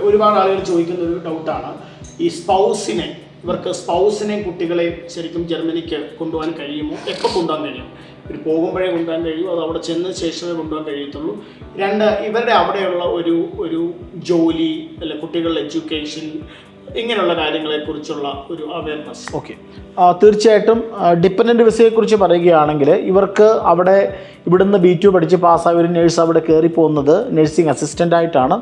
ഒരുപാട് ആളുകൾ ചോദിക്കുന്ന ഒരു ഡൗട്ടാണ് ഈ സ്പൗസിനെ ഇവർക്ക് സ്പൗസിനെയും കുട്ടികളെയും ശരിക്കും ജർമ്മനിക്ക് കൊണ്ടുപോകാൻ കഴിയുമോ? എപ്പോൾ കൊണ്ടുപോകാൻ കഴിയും? ഇവർ പോകുമ്പോഴേ കൊണ്ടുപോകാൻ കഴിയുമോ അത് അവിടെ ചെന്ന ശേഷമേ കൊണ്ടുപോകാൻ കഴിയത്തുള്ളൂ? രണ്ട് ഇവരുടെ അവിടെയുള്ള ഒരു ഒരു ജോലി അല്ലെ കുട്ടികളുടെ എഡ്യൂക്കേഷൻ ഇങ്ങനെയുള്ള കാര്യങ്ങളെക്കുറിച്ചുള്ള ഒരു അവയർനെസ് ഓക്കെ തീർച്ചയായിട്ടും ഡിപ്പെൻഡന്റ് വിസയെക്കുറിച്ച് പറയുകയാണെങ്കിൽ ഇവർക്ക് അവിടെ ഇവിടുന്ന് ബി ടു പഠിച്ച് പാസ്സായ ഒരു നേഴ്സ് അവിടെ കയറി പോകുന്നത് നഴ്സിംഗ് അസിസ്റ്റന്റ് ആയിട്ടാണ്.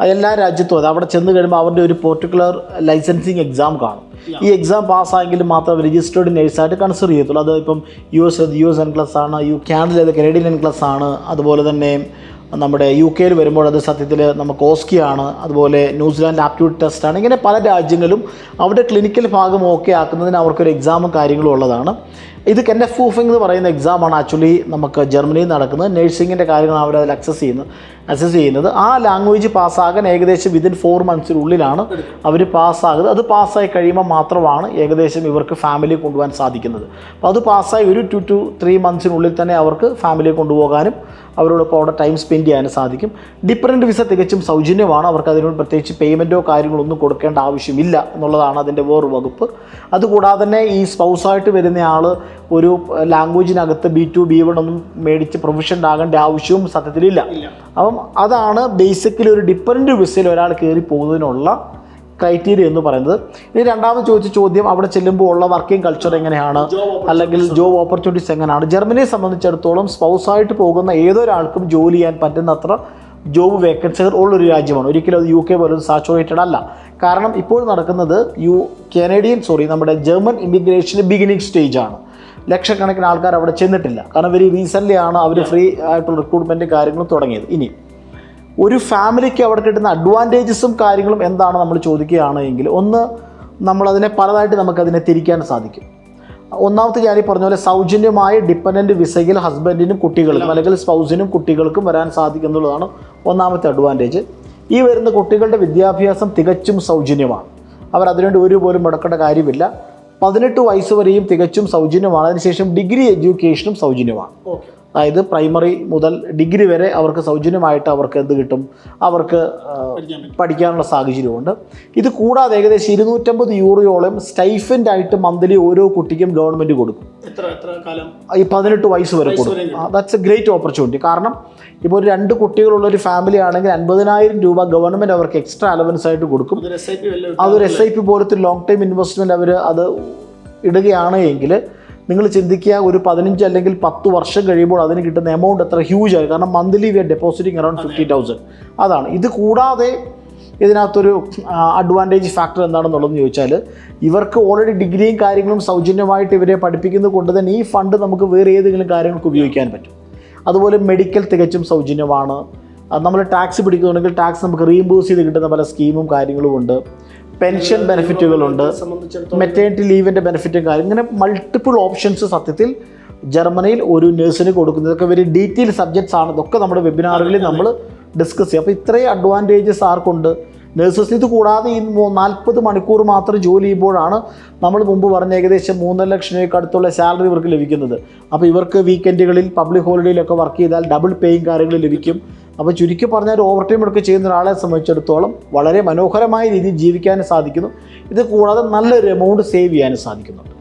അത് എല്ലാ രാജ്യത്തും അത് അവിടെ ചെന്ന് കഴിയുമ്പോൾ അവരുടെ ഒരു പെർട്ടിക്കുലർ ലൈസൻസിങ് എക്സാം കാണും. ഈ എക്സാം പാസ്സായെങ്കിൽ മാത്രം രജിസ്റ്റേർഡ് നേഴ്സായിട്ട് കൺസിഡർ ചെയ്യത്തുള്ളൂ. അത് ഇപ്പം യു എസ് യു എസ് എൻ ക്ലസ് ആണ് യു കാനഡയിൽ കനേഡിയൻ എൻ ക്ലസ് ആണ് അതുപോലെ തന്നെ നമ്മുടെ യു കെയിൽ വരുമ്പോൾ അത് സത്യത്തിൽ നമുക്ക് ഓസ്കിയാണ് അതുപോലെ ന്യൂസിലാൻഡ് ആപ്റ്റ്യൂഡ് ടെസ്റ്റ് ആണ്. ഇങ്ങനെ പല രാജ്യങ്ങളും അവിടെ ക്ലിനിക്കൽ ഭാഗം ഓക്കെ ആക്കുന്നതിന് അവർക്കൊരു എക്സാമും കാര്യങ്ങളും ഉള്ളതാണ്. ഇത് കെൻ എഫ് ഫൂഫിംഗ് എന്ന് പറയുന്ന എക്സാമാണ് ആക്ച്വലി നമുക്ക് ജർമ്മനിയിൽ നടക്കുന്നത്. നഴ്സിങ്ങിന്റെ കാര്യങ്ങൾ അവർ അതിൽ അക്സസ് ചെയ്യുന്നത് അക്സസ് ചെയ്യുന്നത്. ആ ലാംഗ്വേജ് പാസ്സാകാൻ ഏകദേശം വിതിൻ ഫോർ മന്ത്സിനുള്ളിലാണ് അവർ പാസ്സാകുന്നത് അത് പാസ്സായി കഴിയുമ്പോൾ മാത്രമാണ് ഏകദേശം ഇവർക്ക് ഫാമിലി കൊണ്ടുപോകാൻ സാധിക്കുന്നത്. അപ്പോൾ അത് പാസ്സായി ഒരു ടു ടു ത്രീ മന്ത്സിനുള്ളിൽ തന്നെ അവർക്ക് ഫാമിലി കൊണ്ടുപോകാനും അവരോടൊപ്പം അവിടെ ടൈം സ്പെൻഡ് ചെയ്യാനും സാധിക്കും. ഡിപ്പറന്റ് വിസ തികച്ചും സൗജന്യമാണ്. അവർക്ക് അതിനോട് പ്രത്യേകിച്ച് പേയ്മെന്റോ കാര്യങ്ങളോ ഒന്നും കൊടുക്കേണ്ട ആവശ്യമില്ല എന്നുള്ളതാണ് അതിന്റെ വേറൊരു വകുപ്പ്. അതുകൂടാതെ തന്നെ ഈ സ്പൗസായിട്ട് വരുന്ന ആൾ ഒരു ലാംഗ്വേജിനകത്ത് ബി ടു ബി വൺ ഒന്നും മേടിച്ച് പ്രൊഫഷണൽ ആകേണ്ട ആവശ്യവും സത്യത്തിലില്ല. അപ്പം അതാണ് ബേസിക്കലി ഒരു ഡിഫറന്റ് വിസയിൽ ഒരാൾ കയറി പോകുന്നതിനുള്ള ക്രൈറ്റീരിയ എന്ന് പറയുന്നത്. ഇനി രണ്ടാമത് ചോദിച്ച ചോദ്യം അവിടെ ചെല്ലുമ്പോൾ ഉള്ള വർക്കിംഗ് കൾച്ചർ എങ്ങനെയാണ്? അല്ലെങ്കിൽ ജോബ് ഓപ്പർച്യൂണിറ്റീസ് എങ്ങനെയാണ്? ജർമ്മനിയെ സംബന്ധിച്ചിടത്തോളം സ്പൗസായിട്ട് പോകുന്ന ഏതൊരാൾക്കും ജോലി ചെയ്യാൻ പറ്റുന്നത്ര ജോബ് വേക്കൻസികൾ ഉള്ളൊരു രാജ്യമാണ്. ഒരിക്കലും അത് യു കെ പോലും സാച്ചുറേറ്റഡ് അല്ല. കാരണം ഇപ്പോൾ നടക്കുന്നത് യു കനേഡിയൻ സോറി നമ്മുടെ ജർമ്മൻ ഇമിഗ്രേഷൻ ബിഗിനിങ് സ്റ്റേജ് ആണ്. ലക്ഷക്കണക്കിന് ആൾക്കാർ അവിടെ ചെന്നിട്ടില്ല. കാരണം വെരി റീസെന്റ്ലി ആണ് അവർ ഫ്രീ ആയിട്ടുള്ള റിക്രൂട്ട്മെന്റ് കാര്യങ്ങളും തുടങ്ങിയത്. ഇനി ഒരു ഫാമിലിക്ക് അവിടെ കിട്ടുന്ന അഡ്വാന്റേജസും കാര്യങ്ങളും എന്താണ് നമ്മൾ ചോദിക്കുകയാണെങ്കിൽ ഒന്ന് നമ്മളതിനെ പലതായിട്ട് നമുക്കതിനെ തിരിക്കാൻ സാധിക്കും. ഒന്നാമത്തെ ഞാൻ ഈ പറഞ്ഞ പോലെ സൗജന്യമായ ഡിപ്പെൻഡന്റ് വിസയിൽ ഹസ്ബൻഡിനും കുട്ടികൾക്കും അല്ലെങ്കിൽ സ്പൗസിനും കുട്ടികൾക്കും വരാൻ സാധിക്കും എന്നുള്ളതാണ് ഒന്നാമത്തെ അഡ്വാന്റേജ് ഈ വരുന്ന കുട്ടികളുടെ വിദ്യാഭ്യാസം തികച്ചും സൗജന്യമാണ്. അവർ അതിനുവേണ്ടി ഒരു പോലും മുടക്കേണ്ട കാര്യമില്ല. പതിനെട്ട് വയസ്സ് വരെയും തികച്ചും സൗജന്യമാണ്. അതിനുശേഷം ഡിഗ്രി എഡ്യൂക്കേഷനും സൗജന്യമാണ്. അതായത് പ്രൈമറി മുതൽ ഡിഗ്രി വരെ അവർക്ക് സൗജന്യമായിട്ട് അവർക്ക് എന്ത് കിട്ടും? അവർക്ക് പഠിക്കാനുള്ള സാഹചര്യമുണ്ട്. ഇത് കൂടാതെ ഏകദേശം ഇരുന്നൂറ്റമ്പത് യൂറോയോളം സ്റ്റൈഫന്റ് ആയിട്ട് മന്ത്ലി ഓരോ കുട്ടിക്കും ഗവൺമെന്റ് കൊടുക്കും. ഈ പതിനെട്ട് വയസ്സ് വരെ കൊടുക്കും. ദാറ്റ്സ് എ ഗ്രേറ്റ് ഓപ്പർച്യൂണിറ്റി കാരണം ഇപ്പോൾ ഒരു രണ്ട് കുട്ടികളുള്ള ഒരു ഫാമിലി ആണെങ്കിൽ അൻപതിനായിരം രൂപ ഗവൺമെന്റ് അവർക്ക് എക്സ്ട്രാ അലവൻസ് ആയിട്ട് കൊടുക്കും. അതൊരു എസ് ഐ പി പോലത്തെ ലോങ് ടൈം ഇൻവെസ്റ്റ്മെന്റ് അവർ അത് ഇടുകയാണ് എങ്കിൽ നിങ്ങൾ ചിന്തിക്കുക ഒരു പതിനഞ്ച് അല്ലെങ്കിൽ പത്ത് വർഷം കഴിയുമ്പോൾ അതിന് കിട്ടുന്ന എമൗണ്ട് എത്ര ഹ്യൂജ് ആയി. കാരണം monthly we are depositing around fifty thousand അതാണ്. ഇത് കൂടാതെ ഇതിനകത്തൊരു അഡ്വാന്റേജ് ഫാക്ടർ എന്താണെന്നുള്ളതെന്ന് ചോദിച്ചാൽ ഇവർക്ക് ഓൾറെഡി ഡിഗ്രിയും കാര്യങ്ങളും സൗജന്യമായിട്ട് ഇവരെ പഠിപ്പിക്കുന്നത് കൊണ്ട് തന്നെ ഈ ഫണ്ട് നമുക്ക് വേറെ ഏതെങ്കിലും കാര്യങ്ങൾക്ക് ഉപയോഗിക്കാൻ പറ്റും. അതുപോലെ മെഡിക്കൽ തികച്ചും സൗജന്യമാണ്. നമ്മൾ ടാക്സ് പിടിക്കുന്നുണ്ടെങ്കിൽ ടാക്സ് നമുക്ക് റീഇംബേഴ്സ് ചെയ്ത് കിട്ടുന്ന പല സ്കീമും കാര്യങ്ങളും ഉണ്ട്. പെൻഷൻ ബെനിഫിറ്റുകളുണ്ട് മെറ്റേണിറ്റി ലീവിന്റെ ബെനിഫിറ്റും കാര്യം ഇങ്ങനെ മൾട്ടിപ്പിൾ ഓപ്ഷൻസ് സത്യത്തിൽ ജർമ്മനിയിൽ ഒരു നഴ്സിന് കൊടുക്കുന്നത്. ഇതൊക്കെ വെരി ഡീറ്റെയിൽ സബ്ജക്ട്സ് ആണ്. ഇതൊക്കെ നമ്മുടെ വെബിനാറുകളിൽ നമ്മൾ ഡിസ്കസ് ചെയ്യും. അപ്പോൾ ഇത്രയും അഡ്വാന്റേജസ് ആർക്കുണ്ട്? നഴ്സസിന് ഇത് കൂടാതെ ഈ നാൽപ്പത് മണിക്കൂർ മാത്രം ജോലി ചെയ്യുമ്പോഴാണ് നമ്മൾ മുമ്പ് പറഞ്ഞ ഏകദേശം മൂന്നര ലക്ഷം രൂപയ്ക്ക് അടുത്തുള്ള സാലറി ഇവർക്ക് ലഭിക്കുന്നത്. അപ്പോൾ ഇവർക്ക് വീക്കെൻഡുകളിൽ പബ്ലിക് ഹോളിഡേയിലൊക്കെ വർക്ക് ചെയ്താൽ ഡബിൾ പേയും കാര്യങ്ങൾ ലഭിക്കും. അപ്പോൾ ചുരുക്കി പറഞ്ഞാൽ ഓവർ ടൈം എടുക്കുക ചെയ്യുന്ന ഒരാളെ സംബന്ധിച്ചിടത്തോളം വളരെ മനോഹരമായ രീതിയിൽ ജീവിക്കാനും സാധിക്കുന്നു. ഇത് കൂടാതെ നല്ലൊരു എമൗണ്ട് സേവ് ചെയ്യാനും സാധിക്കുന്നുണ്ട്.